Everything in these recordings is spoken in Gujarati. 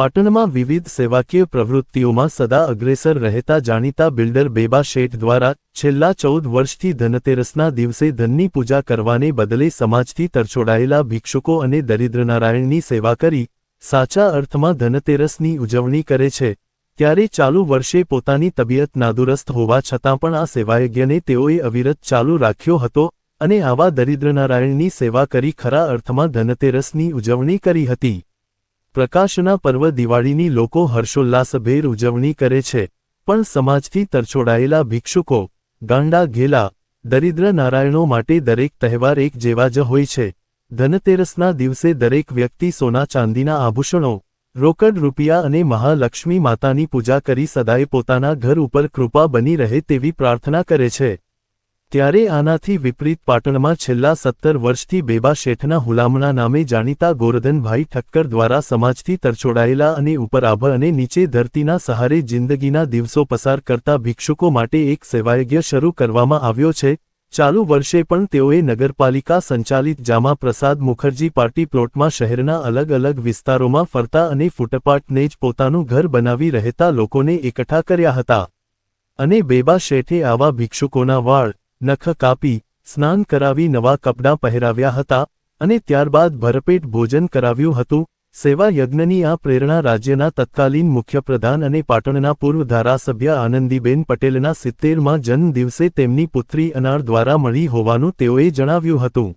પાટણમાં વિવિધ સેવાકીય પ્રવૃત્તિઓમાં સદા અગ્રેસર રહેતા જાણીતા બિલ્ડર બેબા શેઠ દ્વારા છેલ્લા ચૌદ વર્ષથી ધનતેરસના દિવસે ધનની પૂજા કરવાને બદલે સમાજથી તરછોડાયેલા ભિક્ષુકો અને દરિદ્રનારાયણની સેવા કરી સાચા અર્થમાં ધનતેરસની ઉજવણી કરે છે, ત્યારે ચાલુ વર્ષે પોતાની તબિયત નાદુરસ્ત હોવા છતાં પણ આ સેવાયજ્ઞને તેઓએ અવિરત ચાલુ રાખ્યો હતો અને આવા દરિદ્રનારાયણની સેવા કરી ખરા અર્થમાં ધનતેરસની ઉજવણી કરી હતી. પ્રકાશના પર્વ દિવાળીની લોકો હર્ષોલ્લાસભેર ઉજવણી કરે છે, પણ સમાજથી તરછોડાયેલા ભિક્ષુકો, ગાંડા ઘેલા, દરિદ્ર નારાયણો માટે દરેક તહેવાર એક જેવા જ હોય છે. ધનતેરસના દિવસે દરેક વ્યક્તિ સોના ચાંદીના આભૂષણો, રોકડ રૂપિયા અને મહાલક્ષ્મી માતાની પૂજા કરી સદાય પોતાના ઘર ઉપર કૃપા બની રહે તેવી પ્રાર્થના કરે છે. ત્યારે આનાથી વિપરીત પાટણમાં છેલ્લા સત્તર વર્ષથી બેબા શેઠના હુલામણા નામે જાણીતા ગોરધનભાઈ ઠક્કર દ્વારા સમાજથી તરછોડાયેલા અને ઉપર આભ અને નીચે ધરતીના સહારે જિંદગીના દિવસો પસાર કરતા ભિક્ષુકો માટે એક સેવાયજ્ઞ શરૂ કરવામાં આવ્યો છે. ચાલુ વર્ષે પણ તેઓએ નગરપાલિકા સંચાલિત જામા પ્રસાદ મુખર્જી પાર્ટી પ્લોટમાં શહેરના અલગ અલગ વિસ્તારોમાં ફરતા અને ફૂટપાટને જ પોતાનું ઘર બનાવી રહેતા લોકોને એકઠા કર્યા હતા. અને બેબા શેઠે આવા ભિક્ષુકોના વાળ નખ કાપી, સ્નાન કરાવી નવા કપડાં પહેરાવ્યા હતા અને ત્યારબાદ ભરપેટ ભોજન કરાવ્યું હતું. સેવા યજ્ઞની આ પ્રેરણા રાજ્યના તત્કાલીન મુખ્યપ્રધાન અને પાટણના પૂર્વ ધારાસભ્ય આનંદીબેન પટેલના સિત્તેરમાં જન્મ દિવસે તેમની પુત્રી અનાર દ્વારા મળી હોવાનું તેઓએ જણાવ્યું હતું.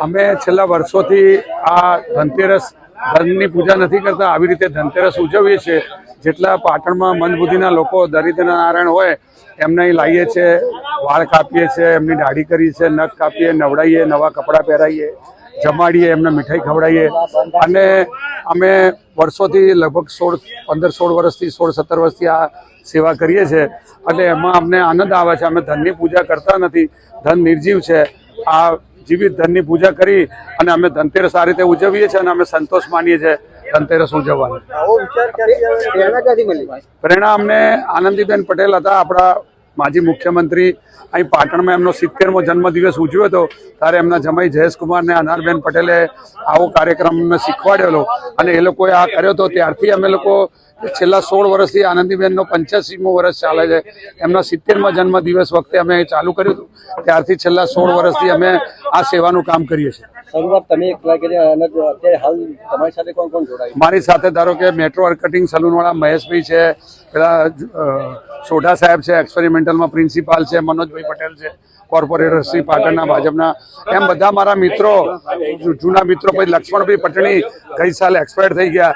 અમે છેલ્લા વર્ષોથી આ ધનતેરસ ધનની પૂજા નથી કરતા. આવી રીતે ધનતેરસ ઉજવીએ છીએ. જેટલા પાટણમાં મંદબુદ્ધિના લોકો, દરિદ્ર નારાયણ હોય એમને અહીં લાવીએ છીએ, વાળ કાપીએ છીએ, એમની દાઢી કરીએ છીએ, નખ કાપીએ નવડાવીએ નવા કપડાં પહેરાવીએ જમાડીએ, એમને મીઠાઈ ખવડાવીએ. અને અમે વર્ષોથી લગભગ સોળ, પંદર સોળ વર્ષથી, સોળ સત્તર વર્ષથી આ સેવા કરીએ છીએ. અને એમાં અમને આનંદ આવે છે. અમે ધનની પૂજા કરતા નથી. ધન નિર્જીવ છે. આ જીવિત ધનની પૂજા કરી અને અમે ધનતેરસ આ રીતે ઉજવીએ છીએ અને અમે સંતોષ માનીએ છીએ. ધનતેરસ ઉજવવાનો? પ્રેરણા અમને આનંદીબેન પટેલ હતા આપણા માજી મુખ્યમંત્રી. અહીં પાટણમાં એમનો સિત્તેરમો જન્મદિવસ ઉજવ્યો હતો ત્યારે એમના જમાઈ જયેશકુમારને અનારબેન પટેલે આવો કાર્યક્રમ અમને શીખવાડેલો. અને એ લોકોએ આ કર્યો હતો ત્યારથી અમે લોકો છેલ્લા સોળ વર્ષથી આનંદીબેનનો પંચ્યાસીમો વર્ષ ચાલે છે. એમના સિત્તેરમા જન્મદિવસ વખતે અમે ચાલુ કર્યું હતું. ત્યારથી છેલ્લા સોળ વર્ષથી અમે આ સેવાનું કામ કરીએ છીએ. શરૂઆત તમે એકલા કરી અને અત્યારે હાલ તમારી સાથે કોણ કોણ જોડાય મારી સાથે ધારો કે મેટ્રો કટિંગ સલૂનવાળા મહેશભાઈ છે, પેલા સોઢા સાહેબ છે, એક્સપેરિમેન્ટલમાં પ્રિન્સિપાલ છે, મનોજભાઈ પટેલ છે, કોર્પોરેટર શ્રી પાટણના, ભાજપના. એમ બધા મારા મિત્રો જૂના મિત્રો, પછી લક્ષ્મણભાઈ પટણી ગઈ સાલ એક્સપાયર થઈ ગયા.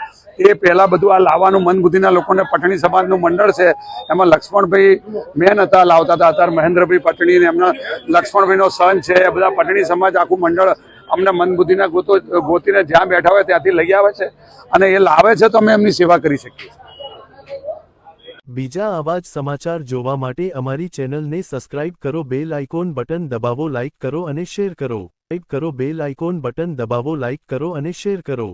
એ પહેલા બધું આ લાવવાનું મન બુદ્ધિના લોકોને પટણી સમાજનું મંડળ છે. એમાં લક્ષ્મણભાઈ મેન હતા, લાવતા હતા. અત્યારે મહેન્દ્રભાઈ પટણી ને એમના લક્ષ્મણભાઈનો સન છે. બધા પટણી સમાજ આખું મંડળ અમને મન બુદ્ધિના ગોતો ગોતીને જ્યાં બેઠા હોય ત્યાંથી લઈ આવે છે અને એ લાવે છે તો અમે એમની સેવા કરી શકીએ બીજા આવા જ સમાચાર જોવા માટે અમારી ચેનલને સબસ્ક્રાઇબ કરો, બેલ આઇકોન બટન દબાવો, લાઇક કરો અને શેર કરો. ટાઈપ કરો, બેલ આઇકોન બટન દબાવો, લાઇક કરો અને શેર કરો.